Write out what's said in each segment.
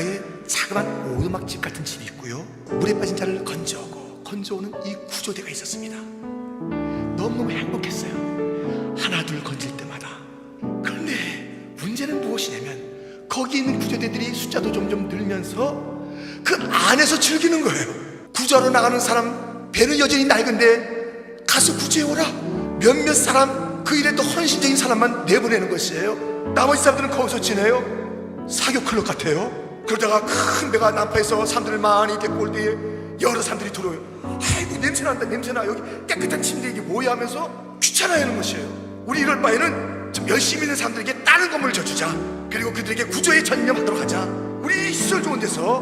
길가에 자그만 오두막집 같은 집이 있고요. 물에 빠진 자를 건져오고 건져오는 이 구조대가 있었습니다. 너무너무 행복했어요. 하나 둘 건질 때마다. 그런데 문제는 무엇이냐면 거기 있는 구조대들이 숫자도 점점 늘면서 그 안에서 즐기는 거예요. 구조하러 나가는 사람 배는 여전히 낡은데 가서 구조해오라. 몇몇 사람 그 일에 또 헌신적인 사람만 내보내는 것이에요. 나머지 사람들은 거기서 지내요. 사교 클럽 같아요. 그러다가 큰 배가 난파해서 사람들을 많이 데리고 올 때에 여러 사람들이 들어요. 아이고 냄새 난다 냄새 나 여기 깨끗한 침대 이게 뭐야 하면서 귀찮아하는 것이에요. 우리 이럴 바에는 좀 열심히 있는 사람들에게 다른 건물을 줘주자. 그리고 그들에게 구조에 전념하도록 하자. 우리 시설 좋은 데서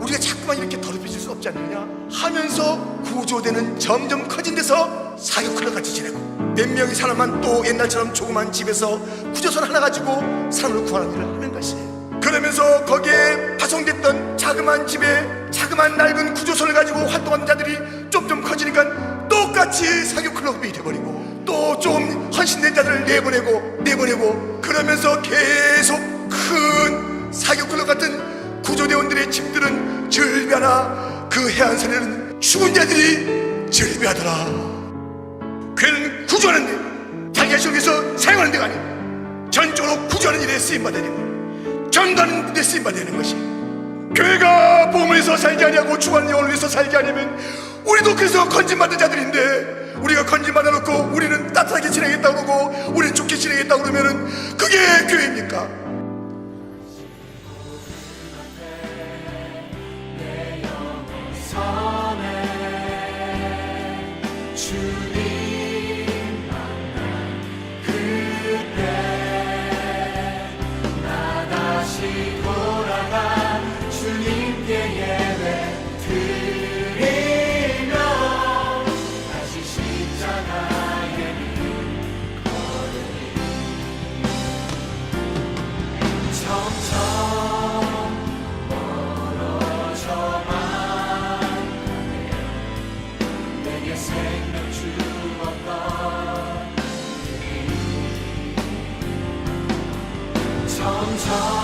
우리가 자꾸만 이렇게 더럽혀질 수 없지 않느냐 하면서 구조되는 점점 커진 데서 사교 클럽 같이 지내고 몇 명의 사람만 또 옛날처럼 조그만 집에서 구조선 하나 가지고 사람을 구하는 일을 하는 것이에요 그러면서 거기에 파송됐던 자그마한 집에 자그마한 낡은 구조선을 가지고 활동하는 자들이 좀좀 커지니까 똑같이 사교 클럽이 돼버리고 또 좀 헌신된 자들을 내보내고 내보내고 그러면서 계속 큰 사교 클럽 같은 구조대원들의 집들은 즐비하나 그 해안선에는 죽은 자들이 즐비하더라. 그는 구조하는 데 자기가 저기서 사용하는 데가 아니고 전적으로 구조하는 일에 쓰임받아야 되고 전가는 데 쓰임바 되는 것이 교회가 보험에서 살지 아니하고 주관의 원리에서 살지 아니면 우리도 그래서 건진받은 자들인데 우리가 건진받아 놓고 우리는 따뜻하게 지내겠다 그러고 우리는 좋게 지내겠다고 그러면은 그게 교회입니까? 주님. 长长